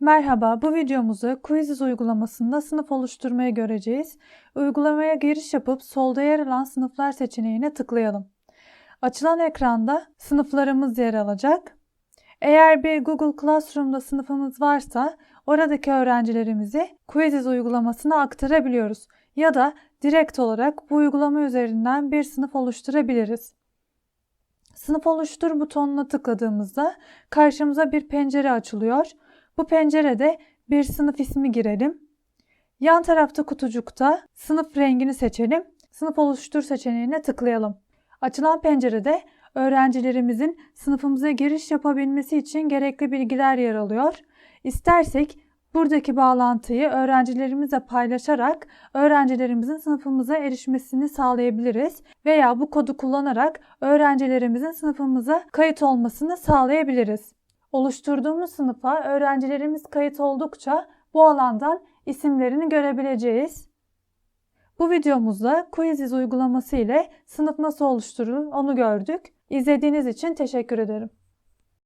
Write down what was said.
Merhaba, bu videomuzda Quizzes uygulamasında sınıf oluşturmayı göreceğiz. Uygulamaya giriş yapıp solda yer alan sınıflar seçeneğine tıklayalım. Açılan ekranda sınıflarımız yer alacak. Eğer bir Google Classroom'da sınıfımız varsa oradaki öğrencilerimizi Quizzes uygulamasına aktarabiliyoruz ya da direkt olarak bu uygulama üzerinden bir sınıf oluşturabiliriz. Sınıf oluştur butonuna tıkladığımızda karşımıza bir pencere açılıyor. Bu pencerede bir sınıf ismi girelim. Yan tarafta kutucukta sınıf rengini seçelim. Sınıf oluştur seçeneğine tıklayalım. Açılan pencerede öğrencilerimizin sınıfımıza giriş yapabilmesi için gerekli bilgiler yer alıyor. İstersek buradaki bağlantıyı öğrencilerimizle paylaşarak öğrencilerimizin sınıfımıza erişmesini sağlayabiliriz veya bu kodu kullanarak öğrencilerimizin sınıfımıza kayıt olmasını sağlayabiliriz. Oluşturduğumuz sınıfa öğrencilerimiz kayıt oldukça bu alandan isimlerini görebileceğiz. Bu videomuzda Quizzes uygulaması ile sınıf nasıl oluşturulur onu gördük. İzlediğiniz için teşekkür ederim.